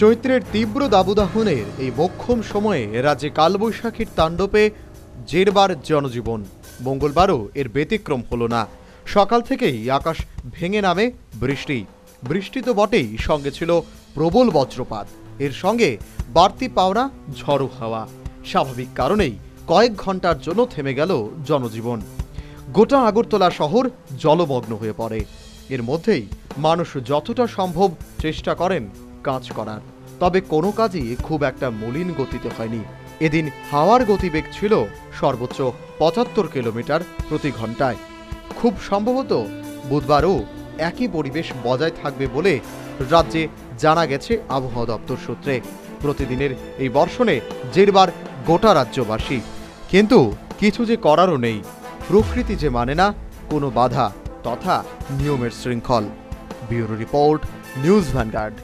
চৈত্রের তীব্র দাবুদাহনের এই মক্ষম সময়ে রাজ্যে কালবৈশাখীর তাণ্ডবে জেরবার জনজীবন। মঙ্গলবারও এর ব্যতিক্রম হলো না। সকাল থেকেই আকাশ ভেঙে নামে বৃষ্টি। বৃষ্টি তো বটেই, সঙ্গে ছিল প্রবল বজ্রপাত। এর সঙ্গে বাড়তি পাওনা, ঝড়ো হাওয়া। স্বাভাবিক কারণেই কয়েক ঘণ্টার জন্য থেমে গেল জনজীবন। গোটা আগরতলা শহর জলমগ্ন হয়ে পড়ে। এর মধ্যেই মানুষ যতটা সম্ভব চেষ্টা করেন কাজ করার। তবে কোনো কাজই খুব একটা মলিন গতিতে হয়নি। এদিন হাওয়ার গতিবেগ ছিল সর্বোচ্চ পঁচাত্তর কিলোমিটার প্রতি ঘন্টায় খুব সম্ভবত বুধবারও একই পরিবেশ বজায় থাকবে বলে রাজ্যে জানা গেছে আবহাওয়া দপ্তর সূত্রে। প্রতিদিনের এই বর্ষণে জেরবার গোটা রাজ্যবাসী। কিন্তু কিছু যে করারও নেই। প্রকৃতি যে মানে না, কোনো বাধা তথা নিয়মের শৃঙ্খল। Bureau report, news vanguard.